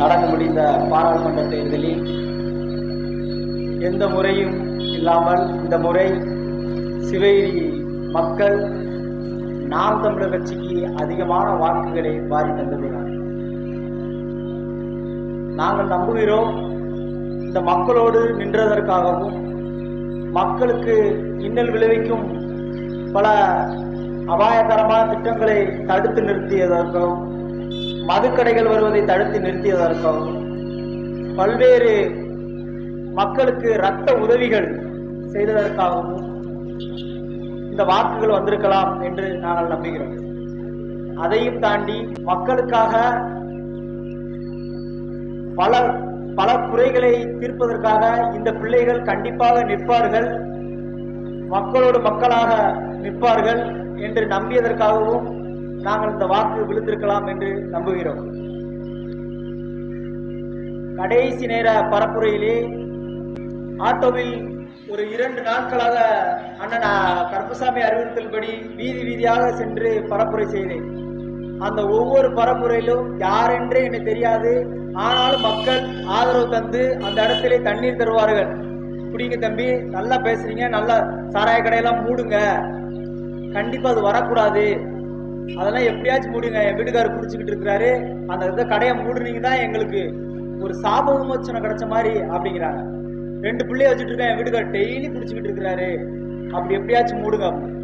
நடந்து முடிந்த பாராளுமன்ற தேர்தலில் எந்த முறையும் இல்லாமல் இந்த முறை சிவகிரி மக்கள் நாம் தமிழர் கட்சிக்கு அதிகமான வாக்குகளை வாரி தந்துள்ளனர் நாங்கள் நம்புகிறோம் இந்த மக்களோடு நின்றதற்காகவும் மக்களுக்கு இன்னல் விளைவிக்கும் பல அபாயகரமான திட்டங்களை தடுத்து நிறுத்தியதற்காகவும் மதுக்கடைகள் வருவதை தடுத்து நிறுத்தியதற்காகவும் பல்வேறு மக்களுக்கு இரத்த உதவிகள் செய்ததற்காகவும் இந்த வாக்குகள் வந்திருக்கலாம் என்று நாங்கள் நம்புகிறோம். அதையும் தாண்டி மக்களுக்காக பல பல குறைகளை தீர்ப்பதற்காக இந்த பிள்ளைகள் கண்டிப்பாக நிற்பார்கள். மக்களோடு மக்களாக நிற்பார்கள் என்று நம்பியதற்காகவும் நாங்கள் இந்த வாக்கு விழுந்திருக்கலாம் என்று நம்புகிறோம். கடைசி நேர பரப்புரையிலே ஆட்டோவில் ஒரு இரண்டு நாட்களாக அண்ணன் கருப்பசாமி அறிவுறுத்தல்படி வீதி வீதியாக சென்று பரப்புரை செய்தேன். அந்த ஒவ்வொரு பரப்புரையிலும் யாரென்றே எனக்கு தெரியாது. ஆனாலும் மக்கள் ஆதரவு தந்து அந்த இடத்திலே தண்ணீர் தருவார்கள். குடிங்க தம்பி நல்லா பேசுறீங்க நல்லா சாராய கடையெல்லாம் மூடுங்க. கண்டிப்பா அது வரக்கூடாது. அதெல்லாம் எப்படியாச்சும் மூடுங்க. என் வீட்டுக்காரர் குடிச்சுக்கிட்டு இருக்கிறாரு. அந்த இதை கடையை மூடுனீங்க தான் எங்களுக்கு ஒரு சாப விமோச்சனம் கிடைச்ச மாதிரி அப்படிங்கிறாங்க. ரெண்டு பிள்ளைய வச்சுட்டு இருக்கேன். என் வீட்டுக்காரர் டெய்லி குடிச்சுக்கிட்டு இருக்கிறாரு. அப்படி எப்படியாச்சும் மூடுங்க அப்படின்னு.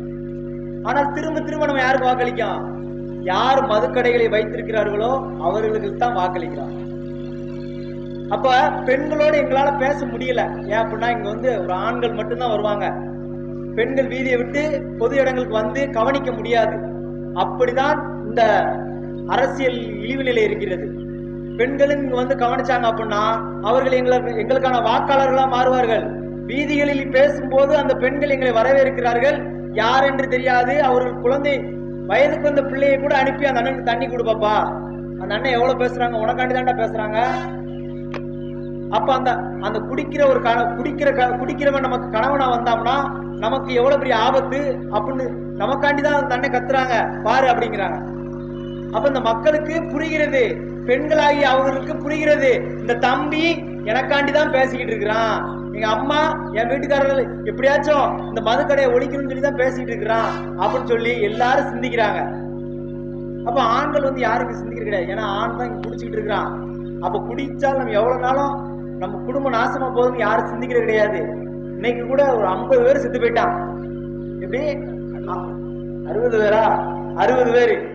ஆனால் திரும்ப திரும்ப நம்ம யாருக்கு வாக்களிக்கும் யார் மதுக்கடைகளை வைத்திருக்கிறார்களோ அவர்களுக்கு தான் வாக்களிக்கிறான் அப்ப பெண்களோட எங்களால பேச முடியல. ஏன் அப்படின்னா இங்க வந்து ஒரு ஆண்கள் மட்டும்தான் வருவாங்க. பெண்கள் வீதியை விட்டு பொது இடங்களுக்கு வந்து கவனிக்க முடியாது. அப்படிதான் இந்த அரசியல் இழிவு நிலை இருக்கிறது. பெண்களும் இங்க வந்து கவனிச்சாங்க அப்படின்னா அவர்கள் எங்களை எங்களுக்கான வாக்காளர்களா மாறுவார்கள். வீதிகளில் பேசும்போது அந்த பெண்கள் எங்களை வரவேற்கிறார்கள். யார் என்று தெரியாது. அவர்கள் குழந்தை வயதுக்கு வந்த பிள்ளையை கூட அனுப்பி அந்த அண்ணனுக்கு தண்ணி கொடுப்பாப்பா அந்த அண்ணன் எவ்வளவு பேசுறாங்க? உனக்காண்டி தான்டா பேசுறாங்க. அப்ப அந்த அந்த குடிக்கிற ஒரு கண குடிக்கிற க- குடிக்கிறவன் நமக்கு கணவனா வந்தாம்னா நமக்கு எவ்வளவு பெரிய ஆபத்து அப்படின்னு நமக்காண்டி தான் தன்னை கத்துறாங்க. பாரு அப்படிங்கிறாங்க. அப்ப இந்த மக்களுக்கு புரிகிறது. பெண்களாகி அவங்களுக்கு புரிகிறது. இந்த தம்பி எனக்காண்டி தான் பேசிக்கிட்டு இருக்கிறான். எங்க அம்மா என் வீட்டுக்காரர்கள் எப்படியாச்சும் இந்த மதுக்கடையை ஒழிக்கணும்னு சொல்லி தான் பேசிக்கிட்டு இருக்கிறான் அப்படின்னு சொல்லி எல்லாரும் சிந்திக்கிறாங்க. அப்ப ஆண்கள் வந்து யாருக்கு சிந்திக்கிறது கிடையாது. ஏன்னா ஆண் தான் இங்க இருக்கிறான். அப்ப குடிச்சால் நம்ம எவ்வளவு நாளும் நம்ம குடும்பம் நாசமா போகுதுன்னு யாரும் சிந்திக்கிறது கிடையாது. இன்னைக்கு கூட ஒரு ஐம்பது பேர் செத்து போயிட்டான். எப்படி? அறுபது பேரா? அறுபது பேர்.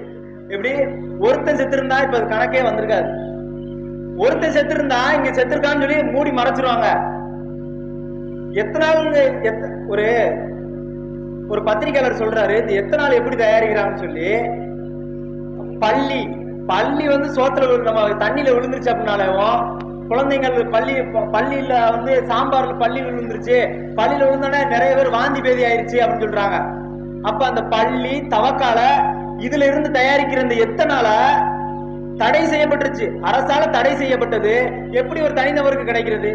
எப்படி? ஒருத்தன் செத்துருந்தா இப்ப அது கணக்கே வந்திருக்காது. ஒருத்தன் செத்துருந்தா இங்க செத்துருக்கான்னு சொல்லி மூடி மறைச்சிருவாங்க. எத்தனை நாள் எத்த- ஒரு ஒரு பத்திரிக்கையாளர் சொல்றாரு இந்த நாள் எப்படி தயாரிக்கிறாங்கன்னு சொல்லி? பள்ளி பள்ளி வந்து சோத்துல நம்ம தண்ணியில விழுந்துருச்சு அப்படின்னாலும் குழந்தைங்கள் பள்ளி பள்ளியில வந்து சாம்பார்ல பள்ளி விழுந்துருச்சு. பள்ளியில விழுந்தோடனே நிறைய பேர் வாந்தி பேதி ஆயிருச்சு அப்படின்னு சொல்றாங்க. அப்ப அந்த பள்ளி தவக்கால இதுல இருந்து தயாரிக்கிற இந்த எத்தனால தடை செய்யப்பட்டுருச்சு. அரசால தடை செய்யப்பட்டது. எப்படி ஒரு தனிநபருக்கு கிடைக்கிறது?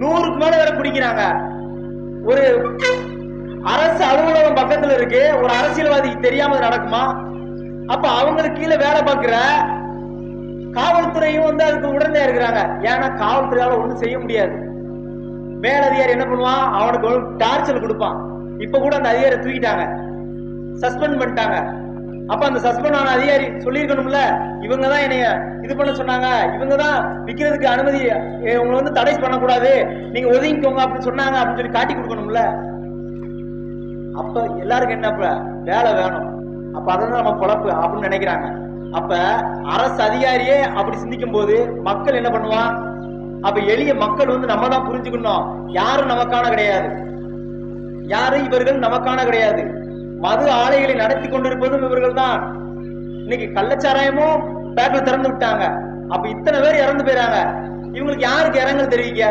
நூறுக்கு மேல வேற குடிக்கிறாங்க. ஒரு அரசு அலுவலகம் பக்கத்துல இருக்கு. ஒரு அரசியல்வாதிக்கு தெரியாம நடக்குமா? அப்ப அவங்களுக்கு கீழே வேலை பார்க்கிற காவல்துறையும் வந்து அதுக்கு உடனே இருக்கிறாங்க. ஏன்னா காவல்துறையால ஒண்ணும் செய்ய முடியாது. மேலதிகாரி என்ன பண்ணுவான்? அவனுக்கு டார்ச்சர் கொடுப்பான். இப்ப கூட அந்த அதிகாரி தூக்கிட்டாங்க. சஸ்பெண்ட் பண்ணிட்டாங்க. அப்ப அந்த சஸ்பெண்ட் ஆன அதிகாரி சொல்லியிருக்கணும்ல? இவங்க தான் என்னைய இது பண்ண சொன்னாங்க. இவங்க தான் விற்கிறதுக்கு அனுமதி உங்களை வந்து தடை பண்ணக்கூடாது. நீங்க ஒதுங்கிக்கோங்க அப்படின்னு சொன்னாங்க அப்படின்னு சொல்லி காட்டி கொடுக்கணும்ல? அப்ப எல்லாருக்கும் என்னப்ப வேலை வேணும். அப்ப அதான் நம்ம பொழப்பு அப்படின்னு நினைக்கிறாங்க. அப்ப அரசு அதிகாரியே அப்படி சிந்திக்கும் போது மக்கள் என்ன பண்ணுவான்? அப்ப எளிய மக்கள் வந்து நம்ம தான் புரிஞ்சுக்கணும். யாரும் நமக்கான கிடையாது. யாரும் இவர்கள் நமக்கான கிடையாது. மது ஆலைகளை நடத்தி கொண்டிருப்பதும் இவர்கள் தான். இன்னைக்கு கள்ளச்சாராயமும் பேக்கில் திறந்து விட்டாங்க. அப்ப இத்தனை பேர் இறந்து போயிறாங்க. இவங்களுக்கு யாருக்கு இறங்கல் தெரிவிக்க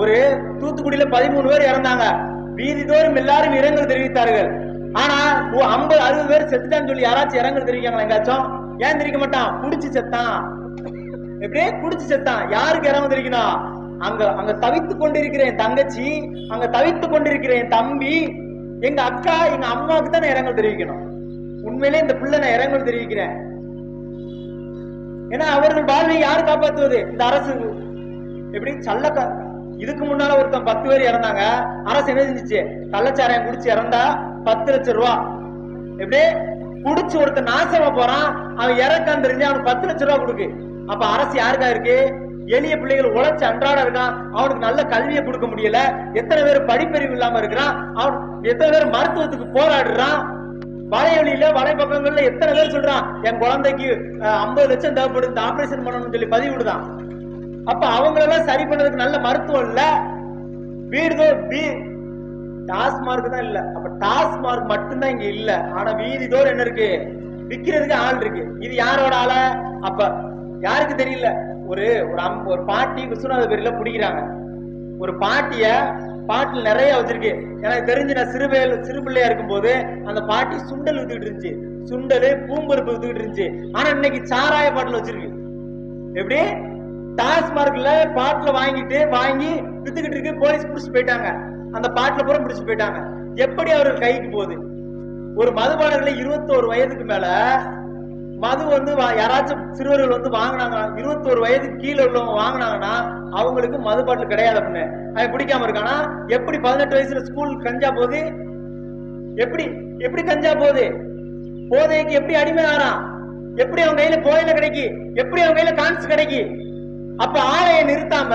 ஒரு தூத்துக்குடியில பதிமூணு பேர் இறந்தாங்க. வீதி தோறும் எல்லாரும் இரங்கல் தெரிவித்தார்கள். ஆனா ஐம்பது அறுபது பேர் செத்துட்டான்னு சொல்லி யாராச்சும் இறங்கல் தெரிவிக்காங்களா எங்காச்சும்? ஏன் தெரிவிக்க மாட்டான்? குடிச்சு செத்தான். எப்படியே குடிச்சு செத்தான். யாருக்கு இறங்கு தெரிவிக்கணும் அங்க அங்க தவித்து கொண்டிருக்கிற என் தங்கச்சி அங்க தவித்து கொண்டிருக்கிற என் தம்பி எங்க அக்கா எங்க அம்மாவுக்கு தான் நான் இறங்கல் தெரிவிக்கணும். உண்மையிலே இந்த பிள்ளை நான் இறங்கல் தெரிவிக்கிறேன். ஏன்னா அவர்கள் வாழ்வை யார் காப்பாற்றுவது இந்த அரசு. எப்படி? சல்லக்க. இதுக்கு முன்னால ஒருத்தன் பத்து பேர் இறந்தாங்க. அரசு என்ன செஞ்சிச்சு? கள்ளச்சாராயம் குடிச்சு இறந்தா பத்து லட்சம் ரூபா. எப்படி? குடிச்சு ஒருத்தன் நாசமா போறான் அவன் இறக்கான் தெரிஞ்சு அவனுக்கு பத்து லட்சம் ரூபா கொடுக்கு. அப்ப அரசு யாருக்கா இருக்கு? எளிய பிள்ளைகள் உழைச்சு அன்றாட இருக்கான். அவனுக்கு நல்ல கல்வியை கொடுக்க முடியல. எத்தனை பேர் படிப்பறிவு இல்லாம இருக்கிறான். அவன் எத்தனை பேர் மருத்துவத்துக்கு போராடுறான். வலையொலியில வலை பக்கங்கள்ல எத்தனை பேர் சொல்றான் என் குழந்தைக்கு ஐம்பது லட்சம் தேவைப்படுது ஆபரேஷன் பண்ணணும்னு சொல்லி பதிவிடுதான் அப்ப அவங்களெல்லாம் சரி பண்ணதுக்கு நல்ல மருத்துவம் இல்ல. வீடு வீ டாஸ்மார்க் தான் இல்ல. அப்ப டாஸ்மார்க் மட்டும்தான் இங்க இல்ல. ஆனா வீதி தோறும் என்ன இருக்கு? விக்கிறதுக்கு ஆள் இருக்கு. இது யாரோட ஆள? அப்ப யாருக்கு தெரியல? ஒரு ஒரு அம்- ஒரு பாட்டி விஸ்வநாத பேர்ல பிடிக்கிறாங்க. ஒரு பாட்டிய பாட்டில் நிறைய வச்சிருக்கு. எனக்கு தெரிஞ்சு நான் சிறு சிறு பிள்ளையா இருக்கும்போது அந்த பாட்டி சுண்டல் வித்துக்கிட்டு இருந்துச்சு. சுண்டல் பூம்பருப்பு வித்துக்கிட்டு இருந்துச்சு. ஆனா இன்னைக்கு சாராய பாட்டில் வச்சிருக்கு. எப்படி? டாஸ்மார்க்ல பாட்டில் வாங்கிட்டு வாங்கி வித்துக்கிட்டு இருக்கு. போலீஸ் பிடிச்சு போயிட்டாங்க. அந்த பாட்டில் பூரா பிடிச்சு போயிட்டாங்க. எப்படி அவர்கள் கைக்கு போகுது? ஒரு மதுபானங்களை இருபத்தோரு வயதுக்கு மேல மது வந்து வா- யாராச்சும் சிறுவர்கள் வந்து வாங்கினாங்க இருபத்தோரு வயதுக்கு கீழே உள்ளவங்க வாங்கினாங்கன்னா அவங்களுக்கு மது பாட்டில் கிடையாது அப்படின்னு. அவன் பிடிக்காம இருக்கானா? எப்படி பதினெட்டு வயசுல ஸ்கூல் கஞ்சா போகுது? எப்படி எப்படி கஞ்சா போகுது? போதைக்கு எப்படி அடிமை ஆறான்? எப்படி அவன் கையில போதையில கிடைக்கி? எப்படி அவன் கையில கான்ஸ் கிடைக்கி? அப்ப ஆலையை நிறுத்தாம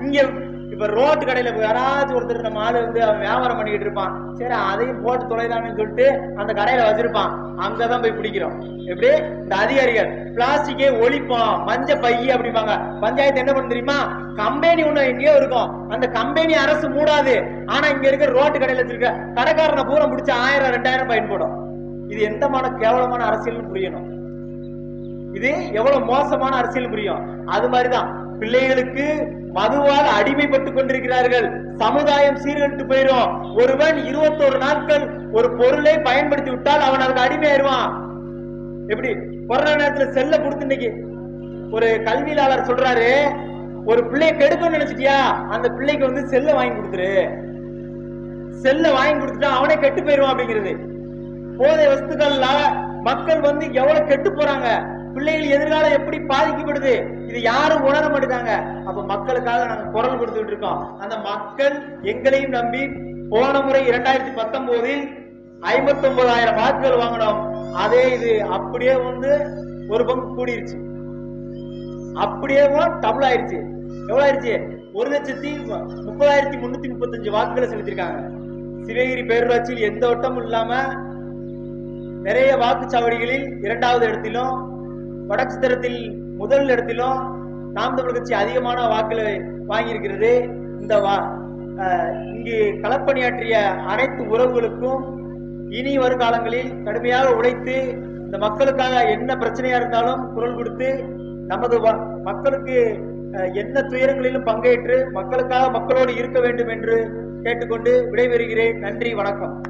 இங்க இப்ப ரோட்டு கடையில யாராச்சும் ஒருத்தர் நம்ம ஆளு வந்து அவன் வியாபாரம் பண்ணிக்கிட்டு இருப்பான். சரி அதையும் போட்டு தொலைதான்னு சொல்லிட்டு அந்த கடையில வச்சிருப்பான். அங்கதான் போய் பிடிக்கிறோம். எப்படி? இந்த அதிகாரிகள் பிளாஸ்டிக்கே ஒழிப்போம் மஞ்ச பைய அப்படிம்பாங்க. பஞ்சாயத்து என்ன பண்ண தெரியுமா? கம்பெனி ஒண்ணு எங்கேயோ இருக்கும். அந்த கம்பெனி அரசு மூடாது. ஆனா இங்க இருக்க ரோட்டு கடையில வச்சிருக்க கடைக்காரனை பூரா பிடிச்ச ஆயிரம் ரெண்டாயிரம் பயன்படும் இது எந்த எந்தமான கேவலமான அரசியல்னு புரியணும். இது எவ்வளவு மோசமான அரசியல் புரியும். அது மாதிரிதான். பிள்ளைகளுக்கு மதுவால் அடிமைப்பட்டு கொண்டிருக்கிறார்கள். சமுதாயம் சீர்கட்டு போயிடும் ஒருவன் இருபத்தோரு நாட்கள் ஒரு பொருளை பயன்படுத்தி விட்டால் அவன் அதுக்கு அடிமையாயிருவான். எப்படி? கொரோனா நேரத்துல செல்ல கொடுத்து இன்னைக்கு ஒரு கல்வியாளர் சொல்றாரு ஒரு பிள்ளைய கெடுக்கணும்னு நினைச்சிட்டியா? அந்த பிள்ளைக்கு வந்து செல்ல வாங்கி கொடுத்துரு. செல்ல வாங்கி கொடுத்துட்டா அவனே கெட்டு போயிருவான் அப்படிங்கிறது. போதை வஸ்துக்கள்ல மக்கள் வந்து எவ்வளவு கெட்டு போறாங்க. பிள்ளைகள் எதிர்காலம் எப்படி பாதிக்கப்படுது இது யாரும் உணர மாட்டேங்காங்க அப்ப மக்களுக்காக நாங்க குரல் கொடுத்துட்டு இருக்கோம். அந்த மக்கள் எங்களையும் நம்பி போன முறை இரண்டாயிரத்தி பத்தொன்பதில் ஐம்பத்தி ஒன்பதாயிரம் வாக்குகள் வாங்கினோம். அதே இது அப்படியே வந்து ஒரு பங்கு கூடிருச்சு. அப்படியே டபுள் ஆயிருச்சு. எவ்வளவு ஆயிருச்சு? ஒரு லட்சத்தி முப்பதாயிரத்தி முன்னூத்தி முப்பத்தஞ்சு வாக்குகளை செலுத்திருக்காங்க சிவகிரி பேரூராட்சியில் எந்த ஓட்டமும் இல்லாம நிறைய வாக்குச்சாவடிகளில் இரண்டாவது இடத்திலும் வடக்குத்தரத்தில் முதல் இடத்திலும் நாம் தமிழ் கட்சி அதிகமான வாக்குகளை வாங்கியிருக்கிறது. இந்த வா இங்கு களப்பணியாற்றிய அனைத்து உறவுகளுக்கும் இனி வருங்காலங்களில் கடுமையாக உழைத்து இந்த மக்களுக்காக என்ன பிரச்சனையா இருந்தாலும் குரல் கொடுத்து நமது வ- மக்களுக்கு என்ன துயரங்களிலும் பங்கேற்று மக்களுக்காக மக்களோடு இருக்க வேண்டும் என்று கேட்டுக்கொண்டு விடைபெறுகிறேன். நன்றி வணக்கம்.